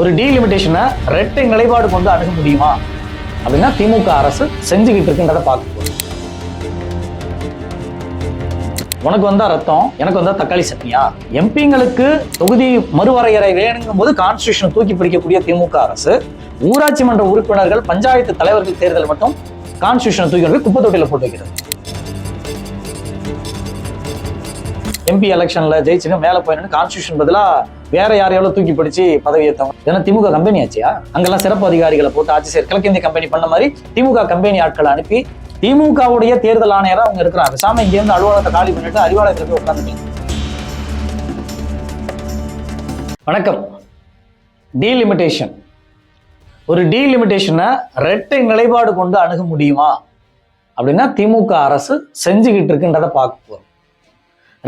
ஒரு டீலிமிட்டேஷனை ரெட்டை நிலைப்பாடு கொண்டு அணுக முடியுமா? அப்படின்னா திமுக அரசு செஞ்சுக்கிட்டு இருக்குன்றத பார்க்க உனக்கு வந்தா ரத்தம் எனக்கு வந்தா தக்காளி சட்னியா? எம்பிங்களுக்கு தொகுதி மறுவரையறை வேணுங்கும் போது கான்ஸ்டியூஷன் தூக்கி பிடிக்கக்கூடிய திமுக அரசு ஊராட்சி மன்ற உறுப்பினர்கள் பஞ்சாயத்து தலைவர்கள் தேர்தல் மட்டும் கான்ஸ்டியூஷன் தூக்கி கொண்டு குப்பை தொட்டியில் போட்டு வைக்கிறது. எம்பி எலெக்ஷன்ல ஜெயிச்சுன்னு மேல போயின்னு கான்ஸ்டியூஷன் பதிலாக வேற யாரையாவது தூக்கி பிடிச்சு பதவி ஏத்தவங்க ஏன்னா திமுக கம்பெனி ஆச்சியா அங்கெல்லாம் சிறப்பு அதிகாரிகளை போட்டு ஆட்சி செய்ய கிழக்கிந்திய கம்பெனி பண்ண மாதிரி திமுக கம்பெனி ஆட்களை அனுப்பி திமுகவுடைய தேர்தல் ஆணையராக அவங்க இருக்கிறாங்க. சாமி இங்கேருந்து அலுவலகத்தை காலி பண்ணிட்டு அறிவாலயத்துல போய் உட்காந்துக்கலாம் வணக்கம். டீலிமிட்டேஷன் ஒரு டீலிமிட்டேஷனை ரெட்டை நிலைப்பாடு கொண்டு அணுக முடியுமா? அப்படின்னா திமுக அரசு செஞ்சுக்கிட்டு இருக்குன்றதை பார்க்க போகிறோம்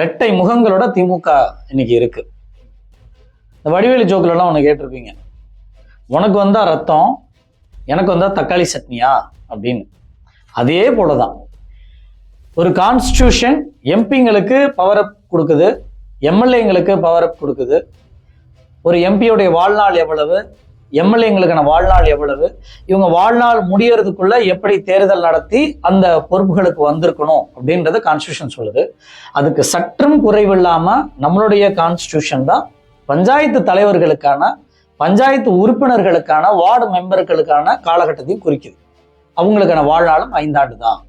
ரெட்டை முகங்களோட திமுக இன்னைக்கு இருக்கு. இந்த வடிவேலு ஜோக்கிலலாம் ஒன்று கேட்டிருப்பீங்க. உனக்கு வந்தா ரத்தம் எனக்கு வந்தா தக்காளி சட்னியா? அப்படின்னு. அதே போலதான். ஒரு கான்ஸ்டியூஷன் எம்பிங்களுக்கு பவர் அப் கொடுக்குது எம்எல்ஏங்களுக்கு பவர் அப் கொடுக்குது. ஒரு எம்பியோடைய வாழ்நாள் எவ்வளவு எம்எல்ஏங்களுக்கான வாழ்நாள் எவ்வளவு இவங்க வாழ்நாள் முடியறதுக்குள்ள எப்படி தேர்தல் நடத்தி அந்த பொறுப்புகளுக்கு வந்திருக்கணும் அப்படின்றத கான்ஸ்டியூஷன் சொல்லுது. அதுக்கு சற்றும் குறைவில்லாம நம்மளுடைய கான்ஸ்டியூஷன் தான் பஞ்சாயத்து தலைவர்களுக்கான பஞ்சாயத்து உறுப்பினர்களுக்கான வார்டு மெம்பர்களுக்கான காலகட்டத்தையும் குறிக்குது. அவங்களுக்கான வாழ்நாளும் ஐந்தாண்டு தான்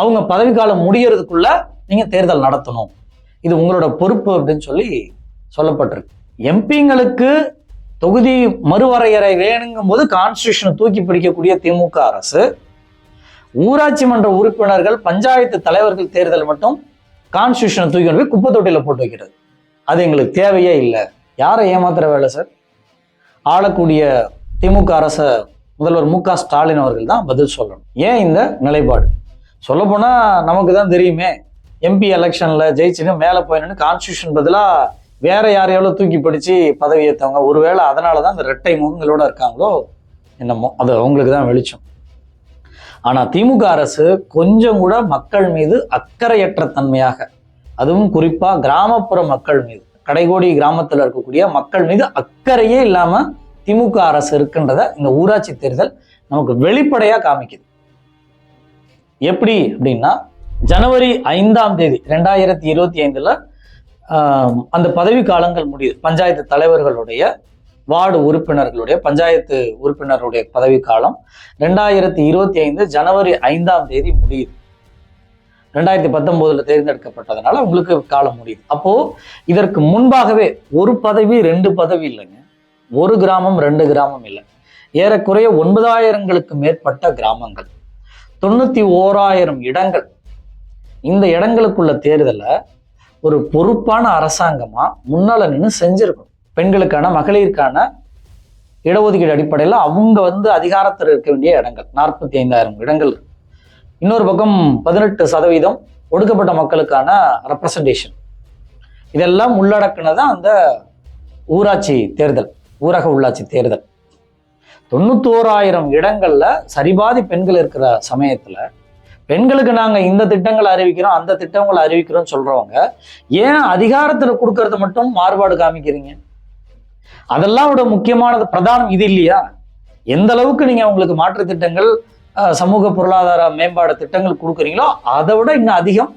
அவங்க பதவிக்காலம் முடியறதுக்குள்ள நீங்க தேர்தல் நடத்தணும். இது உங்களோட பொறுப்பு அப்படின்னு சொல்லி சொல்லப்பட்டிருக்கு. எம்பிங்களுக்கு தொகுதி மறுவரையறை வேணுங்கும் போது கான்ஸ்டியூஷனை தூக்கி பிடிக்கக்கூடிய திமுக அரசு ஊராட்சி மன்ற உறுப்பினர்கள் பஞ்சாயத்து தலைவர்கள் தேர்தல் மட்டும் கான்ஸ்டியூஷனை தூக்கி கொண்டு குப்பை தொட்டியில் போட்டு வைக்கிறது. அது எங்களுக்கு தேவையே இல்லை. யாரை ஏமாத்துற வேலை சார் ஆளக்கூடிய திமுக அரச முதல்வர் மு க ஸ்டாலின் அவர்கள் தான் பதில் சொல்லணும். ஏன் இந்த நிலைப்பாடு? சொல்லப்போனா நமக்கு தான் தெரியுமே எம்பி எலெக்ஷன்ல ஜெயிச்சுன்னு மேலே போயின்னு கான்ஸ்டியூஷன் பதிலா வேற யாரையாவது தூக்கி பிடிச்சி பதவி ஏற்றவங்க ஒருவேளை அதனால தான் இந்த ரெட்டை முகங்களோட இருக்காங்களோ என்னமோ அது அவங்களுக்கு தான் வெளிச்சம். ஆனா திமுக அரசு கொஞ்சம் கூட மக்கள் மீது அக்கறையற்ற தன்மையாக அதுவும் குறிப்பா கிராமப்புற மக்கள் மீது கடைகோடி கிராமத்தில் இருக்கக்கூடிய மக்கள் மீது அக்கறையே இல்லாமல் திமுக அரசு இருக்குன்றத இந்த ஊராட்சி தேர்தல் நமக்கு வெளிப்படையா காமிக்குது. எப்படி அப்படின்னா ஜனவரி ஐந்தாம் தேதி ரெண்டாயிரத்தி இருபத்தி ஐந்துல ஆஹ், அந்த பதவி காலங்கள் முடியுது. பஞ்சாயத்து தலைவர்களுடைய வார்டு உறுப்பினர்களுடைய பஞ்சாயத்து உறுப்பினருடைய பதவி காலம் ரெண்டாயிரத்தி இருபத்தி ஐந்து ஜனவரி ஐந்தாம் தேதி முடியுது. ரெண்டாயிரத்தி பத்தொன்பதுல தேர்ந்தெடுக்கப்பட்டதுனால உங்களுக்கு காலம் முடியுது. அப்போ இதற்கு முன்பாகவே ஒரு பதவி ரெண்டு பதவி இல்லைங்க. ஒரு கிராமம் ரெண்டு கிராமம் இல்லை. ஏறக்குறைய ஒன்பதாயிரங்களுக்கு மேற்பட்ட கிராமங்கள். தொண்ணூத்தி ஓராயிரம் இடங்கள். இந்த இடங்களுக்குள்ள தேர்தலை ஒரு பொறுப்பான அரசாங்கமா முன்னால நின்று செஞ்சுருக்கணும். பெண்களுக்கான மகளிருக்கான இடஒதுக்கீடு அடிப்படையில் அவங்க வந்து அதிகாரத்தில் இருக்க வேண்டிய இடங்கள். நாற்பத்தி ஐந்தாயிரம் இடங்கள் இருக்கு. இன்னொரு பக்கம் பதினெட்டு சதவீதம் ஒடுக்கப்பட்ட மக்களுக்கான ரெப்ரசன்டேஷன் இதெல்லாம் உள்ளடக்குனதான் அந்த ஊராட்சி தேர்தல் ஊரக உள்ளாட்சி தேர்தல். தொண்ணூத்தோராயிரம் இடங்கள்ல சரிபாதி பெண்கள் இருக்கிற சமயத்துல பெண்களுக்கு நாங்க இந்த திட்டங்களை அறிவிக்கிறோம் அந்த திட்டங்களை அறிவிக்கிறோம் சொல்றவங்க ஏன் அதிகாரத்துல கொடுக்கறது மட்டும் மாறுபாடு காமிக்கிறீங்க? அதெல்லாம் விட முக்கியமானது பிரதானம் இது இல்லையா? எந்த அளவுக்கு நீங்க உங்களுக்கு மாற்று திட்டங்கள் சமூக பொருளாதார மேம்பாடு திட்டங்கள் கொடுக்குறீங்களோ அதை விட இன்னும் அதிகம்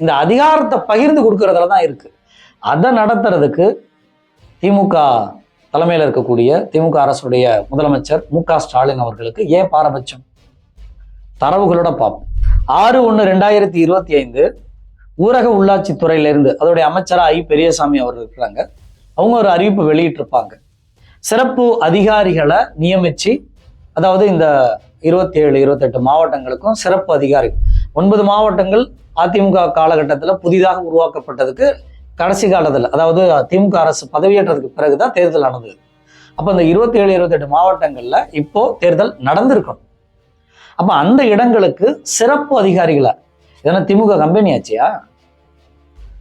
இந்த அதிகாரத்தை பகிர்ந்து கொடுக்கறதுல தான் இருக்குது அதை நடத்துறதுக்கு திமுக தலைமையில் இருக்கக்கூடிய திமுக அரசுடைய முதலமைச்சர் மு க ஸ்டாலின் அவர்களுக்கு ஏன் பாரபட்சம். தரவுகளோட பார்ப்போம். ஆறு ஒன்று ரெண்டாயிரத்தி இருபத்தி ஐந்து ஊரக உள்ளாட்சி துறையிலிருந்து அதோடைய அமைச்சராக ஐ பெரியசாமி அவர் இருக்கிறாங்க அவங்க ஒரு அறிவிப்பு வெளியிட்டிருப்பாங்க. சிறப்பு அதிகாரிகளை நியமிச்சு அதாவது இந்த இருபத்தி ஏழு இருபத்தெட்டு மாவட்டங்களுக்கும் சிறப்பு அதிகாரி ஒன்பது மாவட்டங்கள் அதிமுக காலகட்டத்தில் புதிதாக உருவாக்கப்பட்டதுக்கு கடைசி காலத்தில் அதாவது திமுக அரசு பதவியேற்றதுக்கு பிறகுதான் தேர்தல் நடந்தது. அப்போ இந்த இருபத்தி ஏழு இருபத்தெட்டு மாவட்டங்கள்ல இப்போ தேர்தல் நடந்திருக்கும் அப்போ அந்த இடங்களுக்கு சிறப்பு அதிகாரிகளை இதெல்லாம் திமுக கம்பெனி ஆச்சியா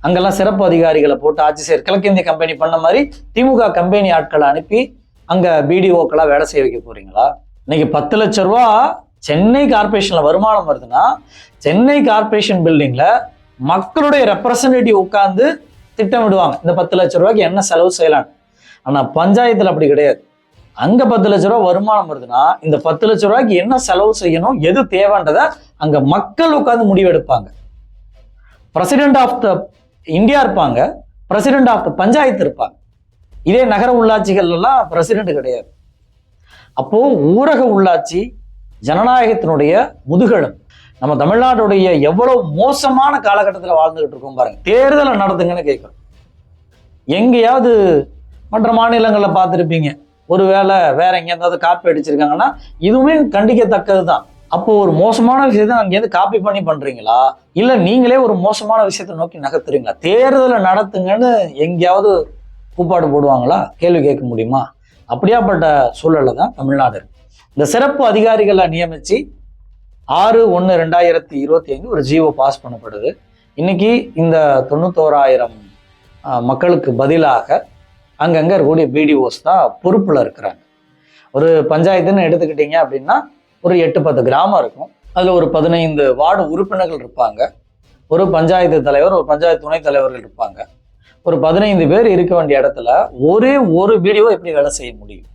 அங்கெல்லாம் சிறப்பு அதிகாரிகளை போட்டு ஆட்சி செய்ய கிழக்கிந்திய கம்பெனி பண்ண மாதிரி திமுக கம்பெனி ஆட்களை அனுப்பி அங்க பிடிஓக்கெல்லாம் வேலை செய்ய வைக்க போறீங்களா? இன்னைக்கு பத்து லட்ச ரூபா சென்னை கார்பரேஷன்ல வருமானம் வருதுன்னா சென்னை கார்பரேஷன் பில்டிங்ல மக்களுடைய ரெப்ரசன்டேட்டிவ் உட்கார்ந்து திட்டமிடுவாங்க. இந்த பத்து லட்ச ரூபாய்க்கு என்ன செலவு செய்யலாம்? ஆனா பஞ்சாயத்துல அப்படி கிடையாது. அங்க பத்து லட்ச ரூபா வருமானம் வருதுன்னா இந்த பத்து லட்ச ரூபாய்க்கு என்ன செலவு செய்யணும் எது தேவைன்றத அங்க மக்கள் உட்கார்ந்து முடிவெடுப்பாங்க. பிரசிடென்ட் ஆஃப் த இந்தியா இருப்பாங்க. பிரசிடென்ட் ஆஃப் த பஞ்சாயத்து இருப்பாங்க. இதே நகர உள்ளாட்சிகள் எல்லாம் பிரசிடென்ட் கிடையாது. அப்போ ஊரக உள்ளாட்சி ஜனநாயகத்தினுடைய முதுகெலும் நம்ம தமிழ்நாட்டுடைய எவ்வளவு மோசமான காலகட்டத்தில் வாழ்ந்துகிட்டு இருக்கோம் பாருங்க. தேர்தலை நடத்துங்கன்னு கேட்குறோம் எங்கேயாவது மற்ற மாநிலங்களில் பார்த்துருப்பீங்க. ஒருவேளை வேற எங்கேயாவது காப்பி அடிச்சிருக்காங்கன்னா இதுவுமே கண்டிக்கத்தக்கது தான் அப்போ ஒரு மோசமான விஷயத்தை அங்கேருந்து காப்பி பண்ணி பண்றீங்களா? இல்லை நீங்களே ஒரு மோசமான விஷயத்தை நோக்கி நகர்த்துறீங்களா? தேர்தலை நடத்துங்கன்னு எங்கேயாவது கூப்பாடு போடுவாங்களா? கேள்வி கேட்க முடியுமா? அப்படியாப்பட்ட சூழல்ல தான் தமிழ்நாடு இருக்கு. இந்த சிறப்பு அதிகாரிகளை நியமித்து ஆறு ஒன்று ரெண்டாயிரத்தி இருபத்தி ஐந்து ஒரு ஜிஓ பாஸ் பண்ணப்படுது. இன்னைக்கு இந்த தொண்ணூத்தோராயிரம் மக்களுக்கு பதிலாக அங்கங்கே இருக்கக்கூடிய பிடிஓஸ் தான் பொறுப்பில் இருக்கிறாங்க. ஒரு பஞ்சாயத்துன்னு எடுத்துக்கிட்டீங்க அப்படின்னா ஒரு எட்டு பத்து கிராமம் இருக்கும். அதில் ஒரு பதினைந்து வார்டு உறுப்பினர்கள் இருப்பாங்க. ஒரு பஞ்சாயத்து தலைவர் ஒரு பஞ்சாயத்து துணைத் தலைவர்கள் இருப்பாங்க. ஒரு பதினைந்து பேர் இருக்க வேண்டிய இடத்துல ஒரே ஒரு வீடியோ எப்படி வேலை செய்ய முடியும்?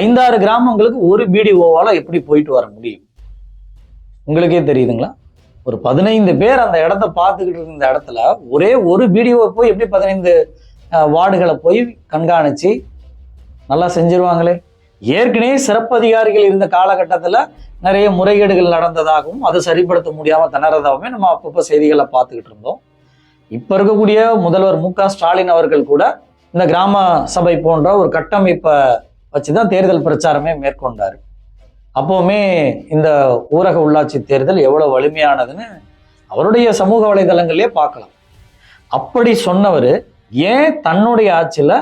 ஐந்தாறு கிராமங்களுக்கு ஒரு பிடிஓவால் எப்படி போயிட்டு வர முடியும்? உங்களுக்கே தெரியுதுங்களா? ஒரு பதினைந்து பேர் அந்த இடத்த பார்த்துக்கிட்டு இருந்த இடத்துல ஒரே ஒரு வீடியோவை போய் எப்படி பதினைந்து வார்டுகளை போய் கண்காணித்து நல்லா செஞ்சிருவாங்களே? ஏற்கனவே சிறப்பு அதிகாரிகள் இருந்த காலகட்டத்தில் நிறைய முறைகேடுகள் நடந்ததாகவும் அதை சரிப்படுத்த முடியாமல் திணறதாகவுமே நம்ம அப்பப்போ செய்திகளை பார்த்துக்கிட்டு இருந்தோம். இப்போ இருக்கக்கூடிய முதல்வர் மு க ஸ்டாலின் அவர்கள் கூட இந்த கிராம சபை போன்ற ஒரு கட்டமைப்பை வச்சு தான் தேர்தல் பிரச்சாரமே மேற்கொண்டார். அப்போவுமே இந்த ஊரக உள்ளாட்சி தேர்தல் எவ்வளோ வலிமையானதுன்னு அவருடைய சமூக வலைதளங்களே பார்க்கலாம். அப்படி சொன்னவர் ஏன் தன்னுடைய ஆட்சியில்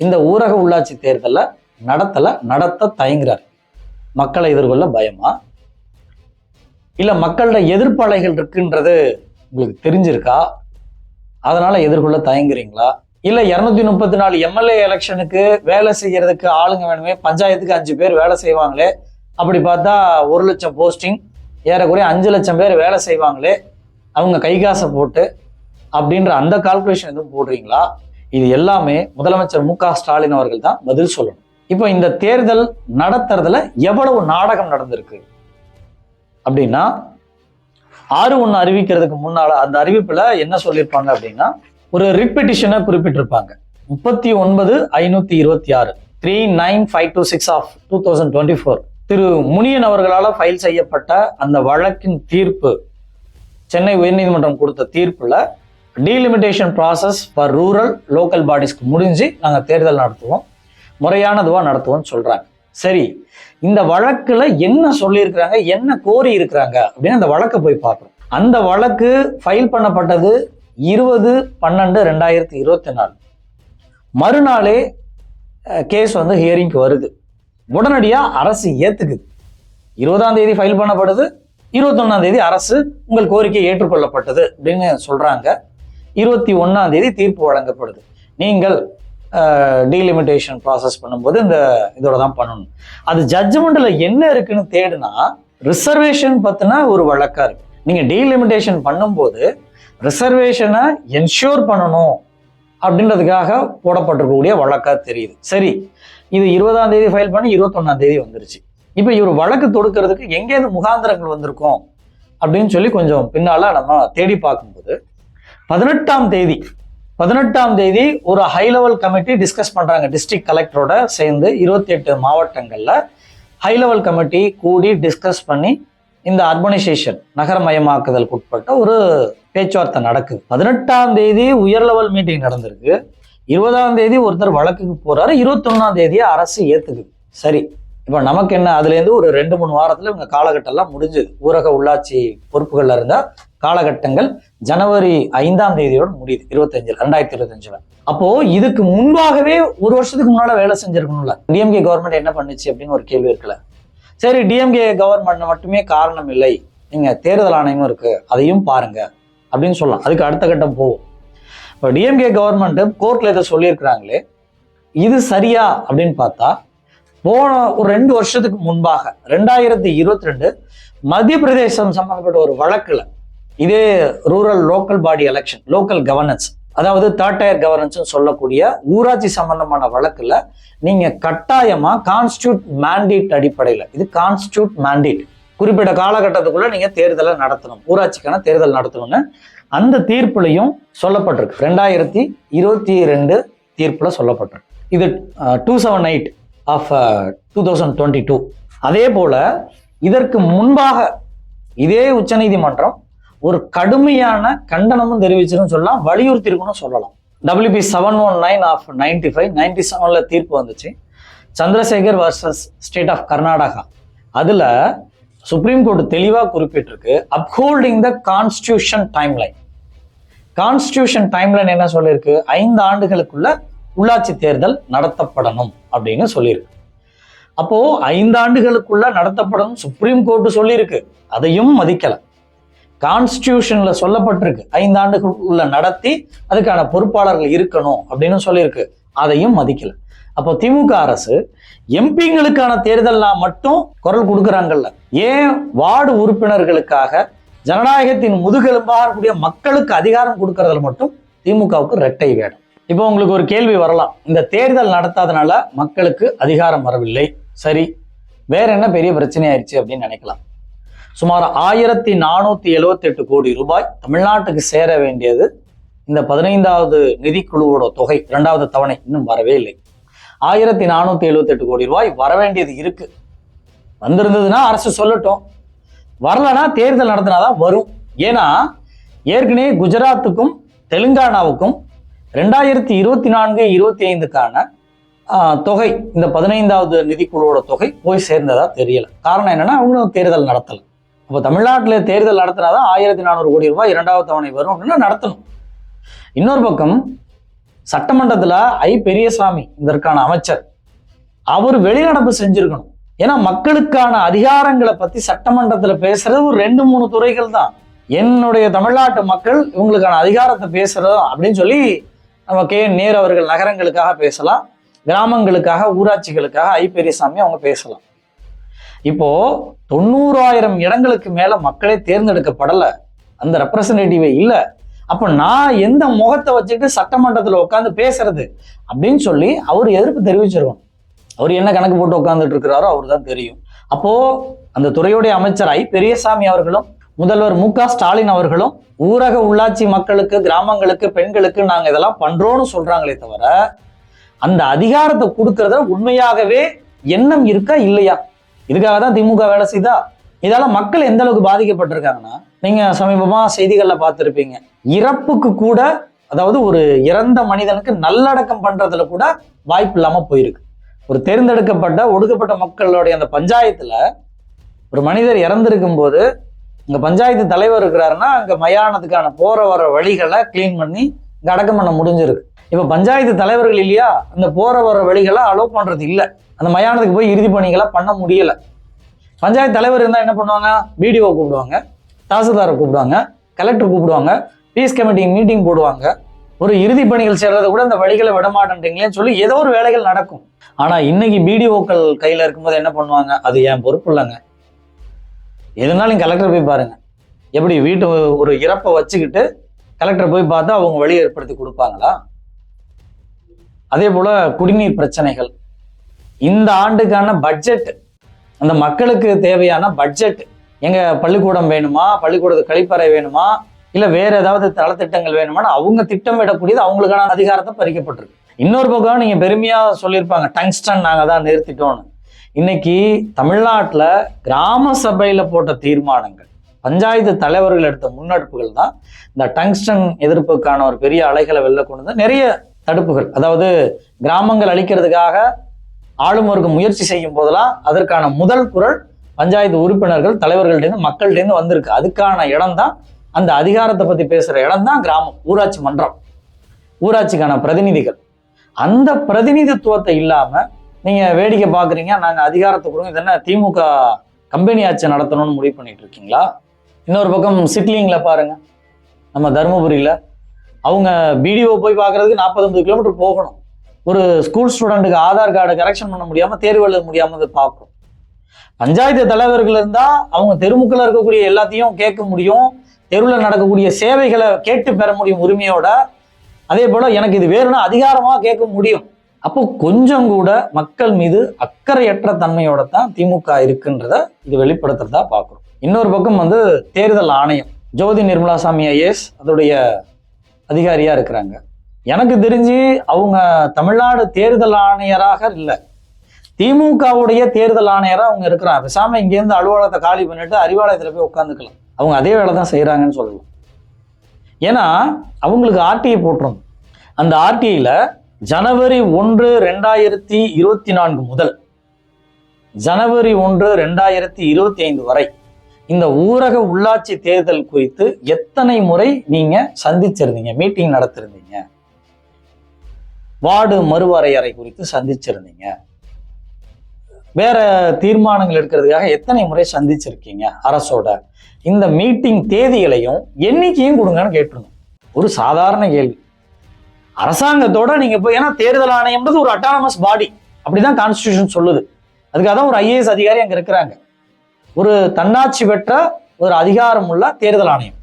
இந்த ஊரக உள்ளாட்சி தேர்தலை நடத்தலை நடத்த தயங்குறார்? மக்களை எதிர்கொள்ள பயமா? இல்லை மக்களோட எதிர்ப்பாளைகள் இருக்குன்றது உங்களுக்கு தெரிஞ்சிருக்கா? அதனால எதிர்கொள்ள தயங்குறீங்களா? இல்ல இருநூத்தி முப்பத்தி நாலு எம்எல்ஏ எலெக்ஷனுக்கு வேலை செய்யறதுக்கு ஆளுங்க வேணுமே? பஞ்சாயத்துக்கு அஞ்சு பேர் வேலை செய்வாங்களே? அப்படி பார்த்தா ஒரு லட்சம் போஸ்டிங் ஏறக்குறைய அஞ்சு லட்சம் பேர் வேலை செய்வாங்களே? அவங்க கை காசை போட்டு அப்படின்ற அந்த கால்குலேஷன் எதுவும் போடுறீங்களா? இது எல்லாமே முதலமைச்சர் மு க ஸ்டாலின் அவர்கள் தான் பதில் சொல்லணும். இப்போ இந்த தேர்தல் நடத்துறதுல எவ்வளவு நாடகம் நடந்திருக்கு? அப்படின்னா ஆறு ஒன்று அறிவிக்கிறதுக்கு முன்னால அந்த அறிவிப்புல என்ன சொல்லியிருப்பாங்க அப்படின்னா ஒரு ரிப்பிட்டிஷனை குறிப்பிட்டிருப்பாங்க. முப்பத்தி ஒன்பது ஐநூத்தி இருபத்தி ஆறு. Three nine five two six of two thousand twenty four Thiru Muniyan அவர்களால் ஃபைல் செய்யப்பட்ட அந்த வழக்கின் தீர்ப்பு சென்னை உயர்நீதிமன்றம் கொடுத்த தீர்ப்புல delimitation process for rural local பாடிஸ்க்கு முடிஞ்சு நாங்கள் தேர்தல் நடத்துவோம். முறையானதுவா நடத்துவோம்னு சொல்றாங்க. சரி இந்த வழக்குல என்ன சொல்லியிருக்கிறாங்க என்ன கோரி இருக்கிறாங்க அப்படின்னு அந்த வழக்கை போய் பார்க்குறோம் அந்த வழக்கு ஃபைல் பண்ணப்பட்டது இருபது பன்னெண்டு ரெண்டாயிரத்தி இருபத்தி நாலு. மறுநாளே கேஸ் வந்து ஹியரிங்க்கு வருது. உடனடியாக அரசு ஏற்றுக்குது இருபதாம் தேதி ஃபைல் பண்ணப்படுது இருபத்தொன்னாம் தேதி அரசு உங்கள் கோரிக்கை ஏற்றுக்கொள்ளப்பட்டது அப்படின்னு சொல்கிறாங்க இருபத்தி ஒன்றாம் தேதி தீர்ப்பு வழங்கப்படுது. நீங்கள் டீலிமிட்டேஷன் ப்ராசஸ் பண்ணும்போது இந்த இதோட தான் பண்ணணும். அது ஜட்ஜ்மெண்ட்டில் என்ன இருக்குன்னு தேடுனா ரிசர்வேஷன் பற்றின ஒரு வழக்கா இருக்கு. நீங்கள் டீலிமிட்டேஷன் பண்ணும்போது ரிசர்வேஷனை என்ஷூர் பண்ணணும் அப்படின்றதுக்காக போடப்பட்டிருக்கக்கூடிய வழக்காக தெரியுது. சரி இது இருபதாம் தேதி ஃபைல் பண்ணி இருபத்தொன்னாம் தேதி வந்துருச்சு. இப்போ இவர் வழக்கு தொடுக்கிறதுக்கு எங்கேருந்து முகாந்திரங்கள் வந்திருக்கும் அப்படின்னு சொல்லி கொஞ்சம் பின்னால் நம்ம தேடி பார்க்கும்போது பதினெட்டாம் தேதி பதினெட்டாம் தேதி ஒரு ஹை லெவல் கமிட்டி டிஸ்கஸ் பண்றாங்க. டிஸ்ட்ரிக்ட் கலெக்டரோட சேர்ந்து இருபத்தி எட்டு மாவட்டங்கள்ல ஹை லெவல் கமிட்டி கூடி டிஸ்கஸ் பண்ணி இந்த அர்பனைசேஷன் நகரமயமாக்குதலுக்கு உட்பட்ட ஒரு பேச்சுவார்த்தை நடக்குது. பதினெட்டாம் தேதி உயர் லெவல் மீட்டிங் நடந்திருக்கு. இருபதாம் தேதி ஒருத்தர் வழக்குக்கு போறாரு. இருபத்தொன்னாம் தேதியை அரசு ஏத்துக்குது. சரி. இப்போ நமக்கு என்ன? அதுலேருந்து ஒரு ரெண்டு மூணு வாரத்தில் இவங்க காலகட்டம்லாம் முடிஞ்சுது. ஊரக உள்ளாட்சி பொறுப்புகளில் இருந்தால் காலகட்டங்கள் ஜனவரி ஐந்தாம் தேதியோட முடியுது. இருபத்தஞ்சில் ரெண்டாயிரத்தி இருபத்தஞ்சில். அப்போ இதுக்கு முன்பாகவே ஒரு வருஷத்துக்கு முன்னால் வேலை செஞ்சிருக்கணும்ல. டிஎம்கே கவர்மெண்ட் என்ன பண்ணுச்சு அப்படின்னு ஒரு கேள்வி இருக்கல சரி டிஎம்கே கவர்மெண்ட் மட்டுமே காரணம் இல்லை. நீங்கள் தேர்தல் ஆணையமும் இருக்கு. அதையும் பாருங்க. அப்படின்னு சொல்லலாம். அதுக்கு அடுத்த கட்டம் போகும் இப்போ டிஎம்கே கவர்மெண்ட்டு கோர்ட்டில் இதை சொல்லியிருக்கிறாங்களே இது சரியா அப்படின்னு பார்த்தா போன ஒரு ரெண்டு வருஷத்துக்கு முன்பாக ரெண்டாயிரத்தி இருபத்தி ரெண்டு மத்திய பிரதேசம் சம்பந்தப்பட்ட ஒரு வழக்கில் இதே rural local body election local governance அதாவது தேர்ட் டயர் கவர்னன்ஸ் சொல்லக்கூடிய ஊராட்சி சம்பந்தமான வழக்கில் நீங்க கட்டாயமா கான்ஸ்டியூட் மேண்டேட் அடிப்படையில் இது கான்ஸ்டியூட் மேண்டேட் குறிப்பிட்ட காலகட்டத்துக்குள்ள நீங்க தேர்தலை நடத்தணும் ஊராட்சிக்கான தேர்தல் நடத்தணும்னு அந்த தீர்ப்புலையும் சொல்லப்பட்டிருக்கு. ரெண்டாயிரத்தி இருபத்தி ரெண்டு தீர்ப்புல சொல்லப்பட்டிருக்கு. இது two seven eight of two thousand twenty two அதே போல இதற்கு முன்பாக இதே உச்சநீதிமன்றம் ஒரு கடுமையான கண்டனமும் தெரிவிச்சிருன்னு சொல்லலாம் வலியுறுத்திருக்குன்னு சொல்லலாம். WP seven one nine of ninety five ninety செவன்ல தீர்ப்பு வந்துச்சு. Chandrasekhar versus state of Karnataka அதுல சுப்ரீம் கோர்ட் தெளிவாக குறிப்பிட்டிருக்கு upholding the constitution timeline constitution timeline என்ன சொல்லியிருக்கு? ஐந்து ஆண்டுகளுக்குள்ள உள்ளாட்சி தேர்தல் நடத்தப்படணும் அப்படின்னு சொல்லியிருக்கு. அப்போ ஐந்து ஆண்டுகளுக்குள்ள நடத்தப்படணும் சுப்ரீம் கோர்ட் சொல்லியிருக்கு. அதையும் மதிக்கல. கான்ஸ்டியூஷன்ல சொல்லப்பட்டிருக்கு. ஐந்தாண்டுகளுக்குள்ள நடத்தி அதுக்கான பொறுப்பாளர்கள் இருக்கணும் அப்படின்னு சொல்லியிருக்கு. அதையும் மதிக்கல. அப்போ திமுக அரசு எம்பிங்களுக்கான தேர்தல்னா மட்டும் குரல் கொடுக்குறாங்கல்ல. ஏன் வார்டு உறுப்பினர்களுக்காக ஜனநாயகத்தின் முதுகெலும்பாக கூடிய மக்களுக்கு அதிகாரம் கொடுக்கறதுல மட்டும் திமுகவுக்கு ரெட்டை வேடம். இப்போ உங்களுக்கு ஒரு கேள்வி வரலாம். இந்த தேர்தல் நடத்தாதனால மக்களுக்கு அதிகாரம் வரவில்லை. சரி வேற என்ன பெரிய பிரச்சனை ஆயிடுச்சு அப்படின்னு நினைக்கலாம். சுமார் ஆயிரத்தி நானூத்தி எழுவத்தி எட்டு கோடி ரூபாய் தமிழ்நாட்டுக்கு சேர வேண்டியது இந்த பதினைந்தாவது நிதிக்குழுவோட தொகை இரண்டாவது தவணை இன்னும் வரவே இல்லை. ஆயிரத்தி நானூத்தி எழுபத்தி எட்டு கோடி ரூபாய் வர வேண்டியது இருக்கு. வந்திருந்ததுன்னா அரசு சொல்லட்டும். வரலன்னா தேர்தல் நடத்தினாதான் வரும். ஏன்னா ஏற்கனவே குஜராத்துக்கும் தெலுங்கானாவுக்கும் ரெண்டாயிரத்தி இருபத்தி நான்கு இருபத்தி ஐந்துக்கான தொகை இந்த பதினைந்தாவது நிதிக்குழுவோட தொகை போய் சேர்ந்ததா தெரியல. காரணம் என்னன்னா அவங்களும் தேர்தல் நடத்தல. அப்போ தமிழ்நாட்டில் தேர்தல் நடத்தினாதான் ஆயிரத்தி நானூறு கோடி ரூபாய் இரண்டாவது தவணை வரும் அப்படின்னா நடத்தணும். இன்னொரு பக்கம் சட்டமன்றத்தில் ஐ பெரியசாமி இதற்கான அமைச்சர் அவர் வெளிநடப்பு செஞ்சிருக்கணும். ஏன்னா மக்களுக்கான அதிகாரங்களை பத்தி சட்டமன்றத்தில் பேசுறது ஒரு ரெண்டு மூணு துறைகள் தான். என்னுடைய தமிழ்நாட்டு மக்கள் இவங்களுக்கான அதிகாரத்தை பேசுறதும் அப்படின்னு சொல்லி நம்ம கே நேரு அவர்கள் நகரங்களுக்காக பேசலாம் கிராமங்களுக்காக ஊராட்சிகளுக்காக ஐ பெரியசாமி அவங்க பேசலாம். இப்போ தொண்ணூறாயிரம் இடங்களுக்கு மேல மக்களே தேர்ந்தெடுக்கப்படலை அந்த ரெப்ரசன்டேட்டிவே இல்லை. அப்போ நான் எந்த முகத்தை வச்சுட்டு சட்டமன்றத்தில் உட்காந்து பேசுறது அப்படின்னு சொல்லி அவர் எதிர்ப்பு தெரிவிச்சிருவோம் அவர் என்ன கணக்கு போட்டு உட்காந்துட்டு இருக்கிறாரோ அவர் தான் தெரியும். அப்போ அந்த துறையுடைய அமைச்சர் ஐ பெரியசாமி அவர்களும் முதல்வர் மு க ஸ்டாலின் அவர்களும் ஊரக உள்ளாட்சி மக்களுக்கு கிராமங்களுக்கு பெண்களுக்கு நாங்கள் இதெல்லாம் பண்றோம்னு சொல்றாங்களே தவிர அந்த அதிகாரத்தை கொடுக்கறத உண்மையாகவே எண்ணம் இருக்கா இல்லையா? இதுக்காக தான் திமுக வேலை செய்தா? இதால மக்கள் எந்த அளவுக்கு பாதிக்கப்பட்டிருக்காங்கன்னா நீங்க சமீபமா செய்திகள்ல பார்த்துருப்பீங்க. இறப்புக்கு கூட அதாவது ஒரு இறந்த மனிதனுக்கு நல்லடக்கம் பண்றதுல கூட வாய்ப்பு இல்லாம போயிருக்கு. ஒரு தேர்ந்தெடுக்கப்பட்ட ஒடுக்கப்பட்ட மக்களுடைய அந்த பஞ்சாயத்துல ஒரு மனிதர் இறந்திருக்கும் போது இங்க பஞ்சாயத்து தலைவர் இருக்கிறாருன்னா அங்க மயானத்துக்கான போற வர வழிகளை கிளீன் பண்ணி இங்க அடக்கம் பண்ண முடிஞ்சிருக்கு. இப்ப பஞ்சாயத்து தலைவர்கள் இல்லையா? அந்த போற வர வழிகளை அலோவ் பண்றது இல்லை. அந்த மயானத்துக்கு போய் இறுதி பணிகளை பண்ண முடியல. பஞ்சாயத்து தலைவர் இருந்தால் என்ன பண்ணுவாங்க? பிடிஓ கூப்பிடுவாங்க தாசில்தாரை கூப்பிடுவாங்க கலெக்டர் கூப்பிடுவாங்க பீஸ் கமிட்டி மீட்டிங் போடுவாங்க. ஒரு இறுதி பணிகள் சேர்றதை கூட அந்த வழிகளை விட மாட்டேன்றீங்களேன்னு சொல்லி ஏதோ ஒரு வேலைகள் நடக்கும். ஆனா இன்னைக்கு பிடிஓக்கள் கையில இருக்கும்போது என்ன பண்ணுவாங்க? அது என் பொறுப்பு இல்லைங்க. எதுனாலும் கலெக்டர் போய் பாருங்க. எப்படி வீட்டு ஒரு இறப்பை வச்சுக்கிட்டு கலெக்டர் போய் பார்த்தா அவங்க வழி ஏற்படுத்தி கொடுப்பாங்களா? அதே போல குடிநீர் பிரச்சனைகள். இந்த ஆண்டுக்கான பட்ஜெட் அந்த மக்களுக்கு தேவையான பட்ஜெட் எங்க பள்ளிக்கூடம் வேணுமா? பள்ளிக்கூடத்து கழிப்பறை வேணுமா? இல்ல வேற ஏதாவது தளத்திட்டங்கள் வேணுமான்னு அவங்க திட்டமிடக்கூடியது அவங்களுக்கான அதிகாரத்தை பறிக்கப்பட்டிருக்கு. இன்னொரு பக்கம் நீங்க பெருமையா சொல்லியிருப்பாங்க டங்ஸ்டன் நாங்க தான் நிறுத்திட்டோம்னு. இன்னைக்கு தமிழ்நாட்டில் கிராம சபையில் போட்ட தீர்மானங்கள் பஞ்சாயத்து தலைவர்கள் எடுத்த முன்னெடுப்புகள் தான் இந்த டங்ஸ்டன் எதிர்ப்புக்கான ஒரு பெரிய அலைகளை வெளில கொண்டு வந்து நிறைய தடுப்புகள். அதாவது கிராமங்கள் அழிக்கிறதுக்காக ஆளுமருக்கு முயற்சி செய்யும் போதெல்லாம் அதற்கான முதல் குரல் பஞ்சாயத்து உறுப்பினர்கள் தலைவர்கள்டேருந்து மக்கள்கிட்டேருந்து வந்திருக்கு. அதுக்கான இடம் தான் அந்த அதிகாரத்தை பற்றி பேசுகிற இடம் தான் கிராமம் ஊராட்சி மன்றம். ஊராட்சிக்கான பிரதிநிதிகள். அந்த பிரதிநிதித்துவத்தை இல்லாமல் நீங்க வேடிக்கை பாக்குறீங்க நாங்க அதிகாரத்தை கொடுங்க. இதென்ன என்ன திமுக கம்பெனி ஆட்சி நடத்தணும்னு முடிவு பண்ணிட்டு இருக்கீங்களா? இன்னொரு பக்கம் சிட்லிங்ல பாருங்க. நம்ம தருமபுரியில அவங்க பிடிஓ போய் பார்க்கறதுக்கு நாற்பது ஐம்பது கிலோமீட்டர் போகணும். ஒரு ஸ்கூல் ஸ்டூடெண்ட்டுக்கு ஆதார் கார்டு கரெக்ஷன் பண்ண முடியாம தேர்வு எழுத முடியாம அதை பார்க்கும் பஞ்சாயத்து தலைவர்கள் இருந்தா அவங்க தெருமுக்கில் இருக்கக்கூடிய எல்லாத்தையும் கேட்க முடியும். தெருவில் நடக்கக்கூடிய சேவைகளை கேட்டு பெற முடியும் உரிமையோட. அதே போல எனக்கு இது வேணும்னா அதிகாரமா கேட்க முடியும். அப்போ கொஞ்சம் கூட மக்கள் மீது அக்கறையற்ற தன்மையோட தான் திமுக இருக்குன்றத இது வெளிப்படுத்துறதா பார்க்குறோம். இன்னொரு பக்கம் வந்து தேர்தல் ஆணையம் ஜோதி நிர்மலா சாமி ஐஎஸ் அதோடைய அதிகாரியா இருக்கிறாங்க. எனக்கு தெரிஞ்சு அவங்க தமிழ்நாடு தேர்தல் ஆணையராக இல்லை. திமுகவுடைய தேர்தல் ஆணையராக அவங்க இருக்கிறாங்க. பேசாம இங்கேருந்து அலுவலகத்தை காலி பண்ணிட்டு அறிவாலயத்தில் போய் உட்காந்துக்கலாம் அவங்க அதே வேலை தான் செய்கிறாங்கன்னு சொல்லலாம். ஏன்னா அவங்களுக்கு ஆர்டிஐ போட்டுரும் அந்த ஆர்டிஐல ஜனவரி ஒன்று ரெண்டாயிரத்தி இருபத்தி நான்கு முதல் ஜனவரி ஒன்று ரெண்டாயிரத்தி இருபத்தி ஐந்து வரை இந்த ஊரக உள்ளாட்சி தேர்தல் குறித்து எத்தனை முறை நீங்க சந்திச்சிருந்தீங்க? மீட்டிங் நடத்திருந்தீங்க. வார்டு மறுவரையறை குறித்து சந்திச்சிருந்தீங்க. வேற தீர்மானங்கள் எடுக்கிறதுக்காக எத்தனை முறை சந்திச்சிருக்கீங்க அரசோட? இந்த மீட்டிங் தேதிகளையும் எண்ணிக்கையும் கொடுங்கன்னு கேட்டுருங்க ஒரு சாதாரண கேள்வி. அரசாங்கத்தோட நீங்க போய் ஏன்னா தேர்தல் ஆணையம்ன்றது ஒரு அட்டானமஸ் பாடி அப்படிதான் கான்ஸ்டியூஷன் சொல்லுது. அதுக்காக தான் ஒரு ஐஏஎஸ் அதிகாரி அங்க இருக்கிறாங்க. ஒரு தன்னாட்சி பெற்ற ஒரு அதிகாரம் உள்ள தேர்தல் ஆணையம்.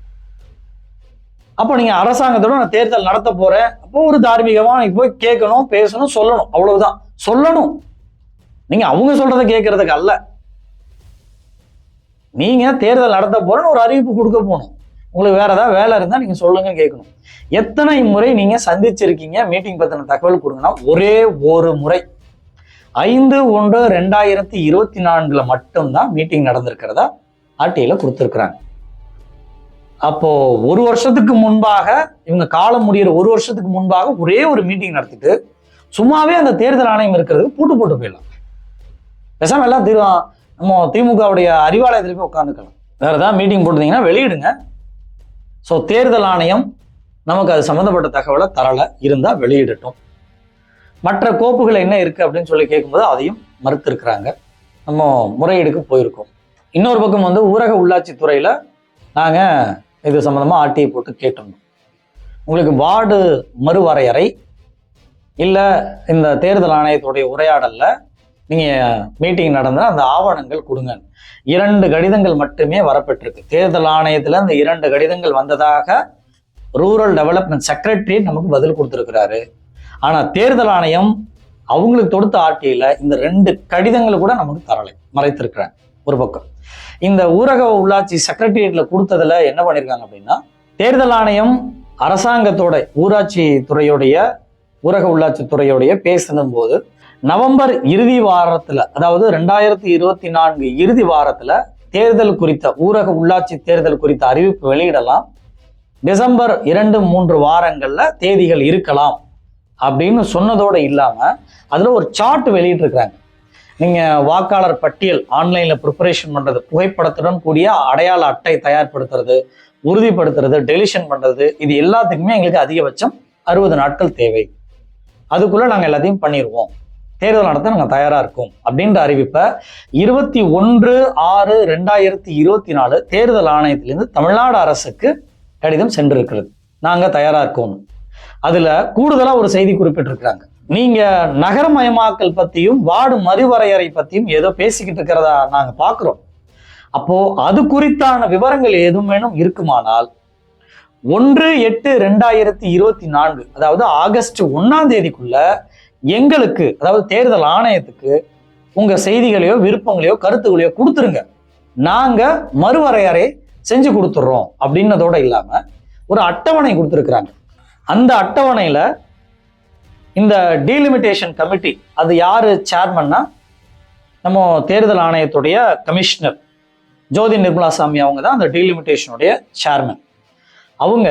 அப்போ நீங்க அரசாங்கத்தோட நான் தேர்தல் நடத்த போறேன். அப்போ ஒரு தார்மீகமா நீங்க போய் கேட்கணும் பேசணும் சொல்லணும். அவ்வளவுதான். சொல்லணும். நீங்க அவங்க சொல்றதை கேட்கறதுக்கு அல்ல. நீங்க தேர்தல் நடத்த போறேன்னு ஒரு அறிவிப்பு கொடுக்க போகணும். உங்களுக்கு வேற ஏதாவது வேலை இருந்தா நீங்க சொல்லுங்க கேட்கணும். எத்தனை முறை நீங்க சந்திச்சிருக்கீங்க? மீட்டிங் பத்தின தகவல் கொடுங்கன்னா ஒரே ஒரு முறை. ஐந்து ஒன்று ரெண்டாயிரத்தி இருபத்தி நான்குல மட்டும்தான் மீட்டிங் நடந்திருக்கிறதா? ஆர்டிஐல கொடுத்துருக்குறாங்க. அப்போ ஒரு வருஷத்துக்கு முன்பாக இவங்க காலம் முடிகிற ஒரு வருஷத்துக்கு முன்பாக ஒரே ஒரு மீட்டிங் நடத்திட்டு சும்மாவே அந்த தேர்தல் ஆணையம் இருக்கிறது பூட்டு போட்டு போயிடலாம். பேசாம எல்லாம் தீர்வா நம்ம திமுகவுடைய அறிவாலயத்துல போய் உட்காந்துக்கலாம் வேற ஏதாவது மீட்டிங் போட்டிருந்தீங்கன்னா வெளியிடுங்க. ஸோ தேர்தல் ஆணையம் நமக்கு அது சம்மந்தப்பட்ட தகவலை தரல இருந்தால் வெளியிடட்டும். மற்ற கோப்புகள் என்ன இருக்குது அப்படின்னு சொல்லி கேட்கும்போது அதையும் மறுத்திருக்கிறாங்க. நம்ம முறையீடுக்கு போயிருக்கோம். இன்னொரு பக்கம் வந்து ஊரக உள்ளாட்சி துறையில் நாங்கள் இது சம்மந்தமாக ஆர்டிஐ போட்டு கேட்டிருந்தோம் உங்களுக்கு வார்டு மறுவரையறை இல்லை இந்த தேர்தல் ஆணையத்துடைய உரையாடலில் நீங்கள் மீட்டிங் நடந்தால் அந்த ஆவணங்கள் கொடுங்க. இரண்டு கடிதங்கள் மட்டுமே வரப்பட்டிருக்கு தேர்தல் ஆணையத்துல அந்த இரண்டு கடிதங்கள் வந்ததாக ரூரல் டெவலப்மெண்ட் செக்ரட்டரி நமக்கு பதில் கொடுத்துருக்கிறாரு. ஆனா தேர்தல் ஆணையம் அவங்களுக்கு தொடுத்த ஆட்சியில இந்த ரெண்டு கடிதங்கள் கூட நமக்கு தரலை. மறைத்திருக்கிறாங்க ஒரு பக்கம். இந்த ஊரக உள்ளாட்சி செக்ரட்டரியேட்டில் கொடுத்ததுல என்ன பண்ணியிருக்காங்க அப்படின்னா தேர்தல் ஆணையம் அரசாங்கத்தோட ஊராட்சி துறையுடைய ஊரக உள்ளாட்சி துறையுடைய பேசினும் போது நவம்பர் இறுதி வாரத்துல அதாவது ரெண்டாயிரத்தி இருபத்தி நான்கு இறுதி வாரத்துல தேர்தல் குறித்த ஊரக உள்ளாட்சி தேர்தல் குறித்த அறிவிப்பு வெளியிடலாம். டிசம்பர் இரண்டு மூன்று வாரங்கள்ல தேதிகள் இருக்கலாம் அப்படின்னு சொன்னதோடு இல்லாம அதுல ஒரு சார்ட் வெளியிட்டிருக்கிறாங்க. நீங்க வாக்காளர் பட்டியல் ஆன்லைன்ல ப்ரிப்பரேஷன் பண்றது புகைப்படத்துடன் கூடிய அடையாள அட்டை தயார்படுத்துறது உறுதிப்படுத்துறது டெலிஷன் பண்றது இது எல்லாத்துக்குமே எங்களுக்கு அதிகபட்சம் அறுபது நாட்கள் தேவை. அதுக்குள்ள நாங்கள் எல்லாத்தையும் பண்ணிடுவோம் தேர்தல் நடத்த நாங்கள் தயாரா இருக்கோம் அப்படின்ற அறிவிப்பை இருபத்தி ஒன்று ஆறு ரெண்டாயிரத்தி இருபத்தி நாலு தேர்தல் ஆணையத்திலிருந்து தமிழ்நாடு அரசுக்கு கடிதம் சென்றிருக்கிறது. நாங்க தயாரா இருக்கோம் அதுல கூடுதலா ஒரு செய்தி குறிப்பிட்டிருக்கிறாங்க. நீங்க நகரமயமாக்கல் பத்தியும் வார்டு மறுவரையறை பத்தியும் ஏதோ பேசிக்கிட்டு இருக்கிறதா நாங்க பாக்குறோம். அப்போ அது குறித்தான விவரங்கள் எதுவும் இருக்குமானால் ஒன்று எட்டு ரெண்டாயிரத்தி இருபத்தி நான்கு அதாவது ஆகஸ்ட் ஒன்னாம் தேதிக்குள்ள எங்களுக்கு அதாவது தேர்தல் ஆணையத்துக்கு உங்க செய்திகளையோ விருப்பங்களையோ கருத்துக்களையோ கொடுத்துருங்க. நாங்க மறுவரையறை செஞ்சு கொடுத்துட்றோம் அப்படின்னதோட இல்லாம ஒரு அட்டவணை கொடுத்துருக்குறாங்க. அந்த அட்டவணையில இந்த டீலிமிட்டேஷன் கமிட்டி அது யார் சேர்மன்னா நம்ம தேர்தல் ஆணையத்துடைய கமிஷனர் ஜோதி நிர்மலா சாமி அவங்க தான் அந்த டீலிமிட்டேஷனுடைய சேர்மன் அவங்க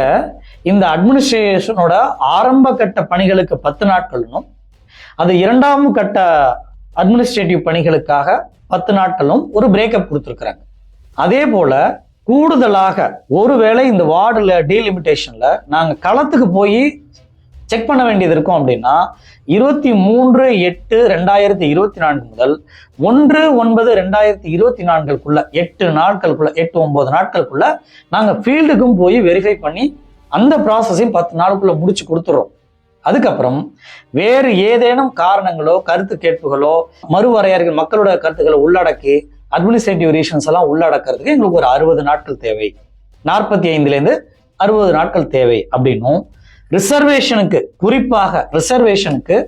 இந்த அட்மினிஸ்ட்ரேஷனோட ஆரம்ப கட்ட பணிகளுக்கு பத்து நாட்களும் அது இரண்டாம் கட்ட அட்மினிஸ்ட்ரேட்டிவ் பணிகளுக்காக பத்து நாட்களும் ஒரு பிரேக்கப் கொடுத்துருக்குறாங்க. அதே போல கூடுதலாக ஒருவேளை இந்த வார்டில் டீலிமிட்டேஷன்ல நாங்கள் களத்துக்கு போய் செக் பண்ண வேண்டியது இருக்கும் அப்படின்னா இருபத்தி மூன்று எட்டு ரெண்டாயிரத்தி இருபத்தி நான்கு முதல் ஒன்று ஒன்பது ரெண்டாயிரத்தி இருபத்தி நான்குக்குள்ள எட்டு நாட்களுக்குள்ள எட்டு ஒன்பது நாட்களுக்குள்ள நாங்கள் ஃபீல்டுக்கும் போய் வெரிஃபை பண்ணி அந்த ப்ராசஸையும் பத்து நாளுக்குள்ள முடிச்சு கொடுத்துட்றோம். அதுக்கப்புறம் வேறு ஏதேனும் காரணங்களோ கருத்து கேட்புகளோ மறுவரையறைகள் மக்களோட கருத்துக்களை உள்ளடக்கி அட்மினிஸ்ட்ரேட்டிவ் ரீசன்ஸ் எல்லாம் உள்ளடக்கிறதுக்கு எங்களுக்கு ஒரு அறுபது நாட்கள் தேவை. நாற்பத்தி ஐந்துலேருந்து அறுபது நாட்கள் தேவை அப்படின்னும் ரிசர்வேஷனுக்கு குறிப்பாக ரிசர்வேஷனுக்கு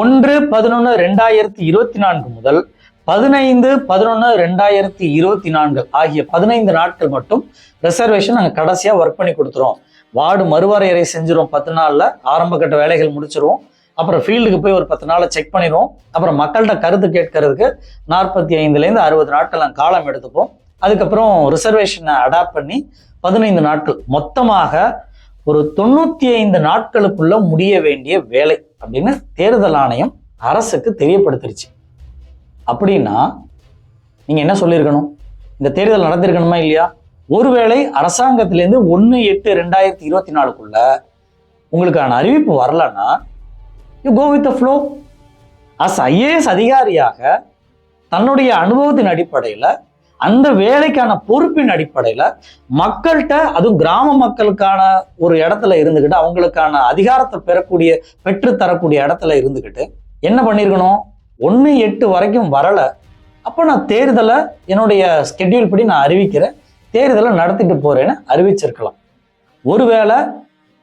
ஒன்று பதினொன்று ரெண்டாயிரத்தி இருபத்தி நான்கு முதல் பதினைந்து பதினொன்று ரெண்டாயிரத்தி இருபத்தி நான்கு ஆகிய பதினைந்து நாட்கள் மட்டும் ரிசர்வேஷன் நாங்கள் கடைசியாக ஒர்க் பண்ணி கொடுத்துறோம். வார்டு மறுவரையறை செஞ்சிருவோம் பத்து நாளில். ஆரம்ப கட்ட வேலைகள் முடிச்சிருவோம். அப்புறம் ஃபீல்டுக்கு போய் ஒரு பத்து நாளை செக் பண்ணிடுவோம். அப்புறம் மக்கள்கிட்ட கருத்து கேட்கறதுக்கு நாற்பத்தி ஐந்துலேருந்து அறுபது நாட்கள் நாங்கள் காலம் எடுத்துப்போம். அதுக்கப்புறம் ரிசர்வேஷனை அடாப்ட் பண்ணி பதினைந்து நாட்கள். மொத்தமாக ஒரு தொண்ணூத்தி ஐந்து நாட்களுக்குள்ள முடிய வேண்டிய வேலை அப்படின்னு தேர்தல் ஆணையம் அரசுக்கு தெரியப்படுத்திருச்சு. அப்படின்னா நீங்க என்ன சொல்லியிருக்கணும்? இந்த தேர்தல் நடந்திருக்கணுமா இல்லையா? ஒருவேளை அரசாங்கத்திலேருந்து ஒன்று எட்டு ரெண்டாயிரத்தி இருபத்தி நாலுக்குள்ள உங்களுக்கான அறிவிப்பு வரலன்னா you go with flow as IAS அதிகாரியாக தன்னுடைய அனுபவத்தின் அடிப்படையில் அந்த வேலைக்கான பொறுப்பின் அடிப்படையில் மக்கள்கிட்ட அதுவும் கிராம மக்களுக்கான ஒரு இடத்துல இருந்துக்கிட்டு அவங்களுக்கான அதிகாரத்தை பெறக்கூடிய பெற்று தரக்கூடிய இடத்துல இருந்துக்கிட்டு என்ன பண்ணியிருக்கணும் ஒன்று எட்டு வரைக்கும் வரலை. அப்போ நான் தேர்தலை என்னுடைய ஸ்கெட்யூல் படி நான் அறிவிக்கிறேன். தேர்தலை நடத்திட்டு போறேன்னு அறிவிச்சிருக்கலாம். ஒருவேளை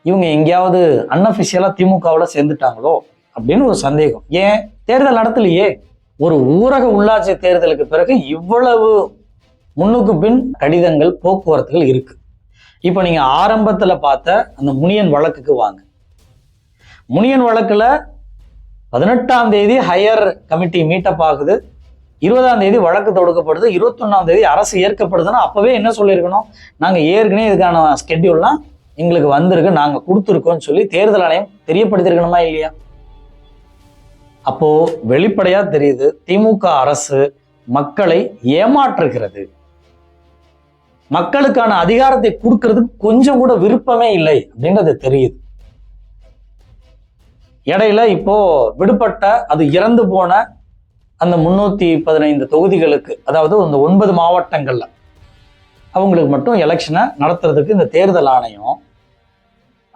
இவங்க எங்கேயாவது அன்அஃபிஷியலாக திமுகவில் சேர்ந்துட்டாங்களோ அப்படின்னு ஒரு சந்தேகம். ஏன்? தேர்தல் நடத்தலையே. ஒரு ஊரக உள்ளாட்சி தேர்தலுக்கு பிறகு இவ்வளவு முன்னுக்கு பின் கடிதங்கள் போக்குவரத்துகள் இருக்கு. இப்போ நீங்க ஆரம்பத்துல பார்த்த அந்த முனியன் வழக்குக்கு வாங்க. முனியன் வழக்குல பதினெட்டாம் தேதி ஹையர் கமிட்டி மீட்டப் ஆகுது. இருபதாம் தேதி வழக்கு தொடுக்கப்படுது இருபத்தொன்னாம் தேதி அரசு ஏற்கப்படுதுன்னா அப்பவே என்ன சொல்லியிருக்கணும்? நாங்க ஏற்கனவே இதுக்கான ஸ்கெட்யூல்லாம் எங்களுக்கு வந்திருக்கு நாங்க கொடுத்துருக்கோம்னு சொல்லி தேர்தல் ஆணையம் தெரியப்படுத்திருக்கணுமா இல்லையா? அப்போ வெளிப்படையா தெரியுது திமுக அரசு மக்களை ஏமாற்றுகிறது. மக்களுக்கான அதிகாரத்தை கொடுக்கறதுக்கு கொஞ்சம் கூட விருப்பமே இல்லை அப்படின்றது தெரியுது. இடையில இப்போ விடுபட்ட அது இறந்து போன அந்த முந்நூற்றி பதினைந்து தொகுதிகளுக்கு அதாவது இந்த ஒன்பது மாவட்டங்களில் அவங்களுக்கு மட்டும் எலெக்ஷனை நடத்துறதுக்கு இந்த தேர்தல் ஆணையம்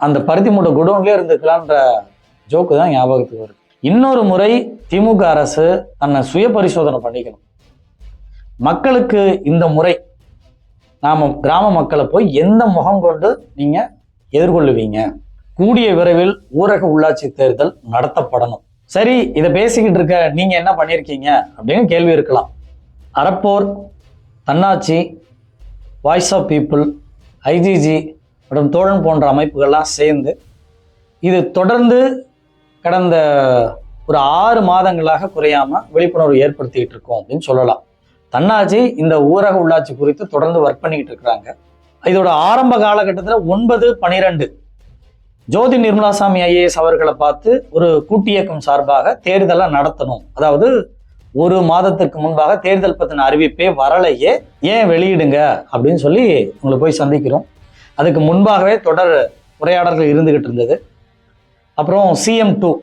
அந்த பருத்தி மூட்டை குடோன்லேயே இருந்துக்கலான்ற ஜோக்கு தான் ஞாபகத்துக்கு வருது. இன்னொரு முறை திமுக அரசு தன்னை சுய பரிசோதனை பண்ணிக்கணும். மக்களுக்கு இந்த முறை நாம் கிராம மக்களை போய் எந்த முகம் கொண்டு நீங்கள் எதிர்கொள்ளுவீங்க? கூடிய விரைவில் ஊரக உள்ளாட்சி தேர்தல் நடத்தப்படணும். சரி இதை பேசிக்கிட்டு இருக்க நீங்க என்ன பண்ணியிருக்கீங்க அப்படின்னு கேள்வி இருக்கலாம். அறப்போர் தன்னாட்சி வாய்ஸ் ஆஃப் பீப்புள் ஐஜிஜி மற்றும் தோழன் போன்ற அமைப்புகள்லாம் சேர்ந்து இது தொடர்ந்து கடந்த ஒரு ஆறு மாதங்களாக குறையாம விழிப்புணர்வு ஏற்படுத்திக்கிட்டு இருக்கோம் அப்படின்னு சொல்லலாம். தன்னாட்சி இந்த ஊரக உள்ளாட்சி குறித்து தொடர்ந்து ஒர்க் பண்ணிக்கிட்டு இருக்கிறாங்க. இதோட ஆரம்ப காலகட்டத்தில் ஒன்பது பனிரெண்டு ஜோதி நிர்மலாசாமி ஐஏஎஸ் அவர்களை பார்த்து ஒரு கூட்டு இயக்கம் சார்பாக தேர்தலை நடத்தணும். அதாவது ஒரு மாதத்திற்கு முன்பாக தேர்தல் பற்றின அறிவிப்பே வரலையே ஏன் வெளியிடுங்க? அப்படின்னு சொல்லி உங்களை போய் சந்திக்கிறோம். அதுக்கு முன்பாகவே தொடர் உரையாடல்கள் இருந்துகிட்டு இருந்தது. அப்புறம் சிஎம் டூ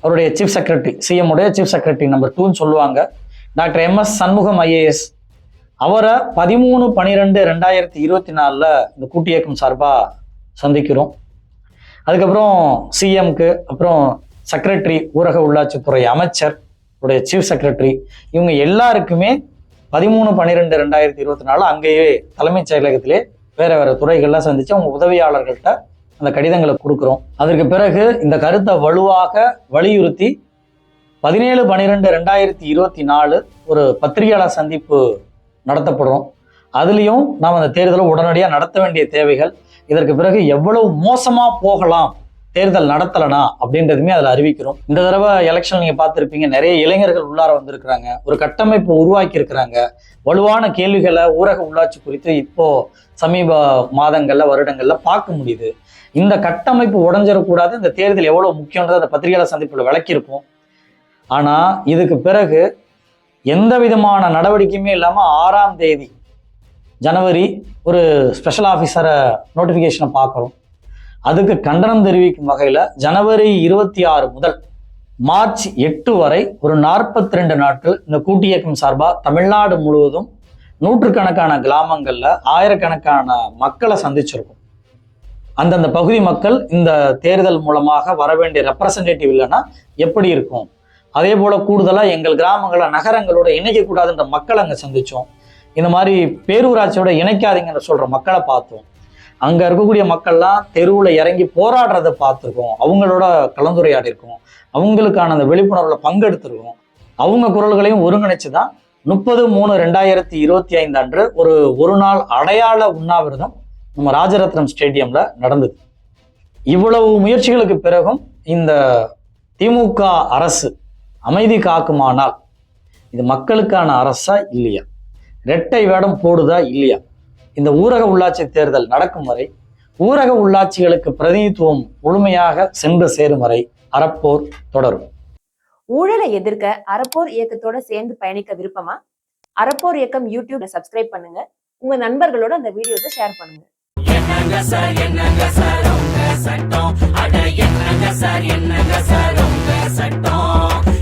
அவருடைய சீஃப் செக்ரட்டரி சிஎம் உடைய சீஃப் செக்ரட்டரி நம்பர் டூன்னு சொல்லுவாங்க. Doctor M S Shanmugam IAS அவரை பதிமூணு பன்னிரெண்டு ரெண்டாயிரத்தி இருபத்தி நாலில் இந்த கூட்டு இயக்கம் சார்பாக சந்திக்கிறோம். அதுக்கப்புறம் சிஎம்க்கு அப்புறம் செக்ரட்டரி ஊரக உள்ளாட்சித்துறை அமைச்சர் உடைய சீஃப் செக்ரட்டரி இவங்க எல்லாருக்குமே பதிமூணு பன்னிரெண்டு ரெண்டாயிரத்தி இருபத்தி நாலு அங்கேயே தலைமைச் செயலகத்திலே வேற வேற துறைகள்லாம் சந்திச்சு அவங்க உதவியாளர்கள்ட்ட அந்த கடிதங்களை கொடுக்குறோம். அதற்கு பிறகு இந்த கருத்தை வலுவாக வலியுறுத்தி பதினேழு பன்னிரெண்டு ரெண்டாயிரத்தி இருபத்தி நாலு ஒரு பத்திரிகையாளர் சந்திப்பு நடத்தப்படுறோம். அதுலேயும் நாம் அந்த தேர்தலை உடனடியாக நடத்த வேண்டிய தேவைகள் இதற்கு பிறகு எவ்வளவு மோசமா போகலாம் தேர்தல் நடத்தலனா அப்படின்றதுமே அதில் அறிவிக்கிறோம். இந்த தடவை எலெக்ஷன் நீங்க பார்த்துருப்பீங்க நிறைய இளைஞர்கள் உள்ளார வந்திருக்கிறாங்க. ஒரு கட்டமைப்பு உருவாக்கி இருக்கிறாங்க வலுவான கேள்விகளை ஊரக உள்ளாட்சி குறித்து இப்போ சமீப மாதங்கள்ல வருடங்கள்ல பார்க்க முடியுது. இந்த கட்டமைப்பு உடஞ்சிடக்கூடாது இந்த தேர்தல் எவ்வளவு முக்கியன்றதை அந்த பத்திரிகையாளர் சந்திப்பில் விளக்கியிருப்போம். ஆனா இதுக்கு பிறகு எந்த விதமான நடவடிக்கையுமே இல்லாம ஆறாம் தேதி ஜனவரி ஒரு ஸ்பெஷல் ஆஃபீஸரை நோட்டிஃபிகேஷனை பார்க்குறோம். அதுக்கு கண்டனம் தெரிவிக்கும் வகையில் ஜனவரி இருபத்தி ஆறு முதல் மார்ச் எட்டு வரை ஒரு நாற்பத்தி ரெண்டு நாட்கள் இந்த கூட்டு இயக்கம் சார்பாக தமிழ்நாடு முழுவதும் நூற்றுக்கணக்கான கிராமங்களில் ஆயிரக்கணக்கான மக்களை சந்திச்சிருக்கும். அந்தந்த பகுதி மக்கள் இந்த தேர்தல் மூலமாக வர வேண்டிய ரெப்ரசன்டேட்டிவ் இல்லைன்னா எப்படி இருக்கும்? அதே போல் கூடுதலாக எங்கள் கிராமங்களை நகரங்களோட இணைக்கக்கூடாதுன்ற மக்களை அங்கே சந்தித்தோம் இந்த மாதிரி பேரூராட்சியோட இணைக்காதீங்கன்னு சொல்ற மக்களை பார்த்தோம். அங்க இருக்கக்கூடிய மக்கள்லாம் தெருவுல இறங்கி போராடுறதை பார்த்துருக்கோம். அவங்களோட கலந்துரையாடி இருக்கோம் அவங்களுக்கான அந்த விழிப்புணர்வுல பங்கெடுத்திருக்கோம். அவங்க குரல்களையும் ஒருங்கிணைச்சு தான் முப்பது மூணு ரெண்டாயிரத்தி இருபத்தி ஐந்து அன்று ஒரு ஒரு நாள் அடையாள உண்ணாவிரதம் நம்ம ராஜரத்னம் ஸ்டேடியம்ல நடந்தது. இவ்வளவு முயற்சிகளுக்கு பிறகும் இந்த திமுக அரசு அமைதி காக்குமானால் இது மக்களுக்கான அரசா இல்லையா? இரட்டை வேடம் போடுதா இல்லையா? இந்த ஊரக உள்ளாட்சி தேர்தல் நடக்கும் வரை ஊரக உள்ளாட்சிகளுக்கு பிரதிநிதித்துவம் முழுமையாக சென்று சேரும் வரை அறப்போர் தொடரும். ஊழலை எதிர்க்க அறப்போர் இயக்கத்தோட சேர்ந்து பயணிக்க விருப்பமா? அறப்போர் இயக்கம் யூடியூப்ல சப்ஸ்கிரைப் பண்ணுங்க. உங்க நண்பர்களோட அந்த வீடியோஸை ஷேர் பண்ணுங்க. என்னங்க சார் என்னங்க சார் உங்க சட்டம்? அட என்னங்க சார் என்னங்க சார் உங்க சட்டம்?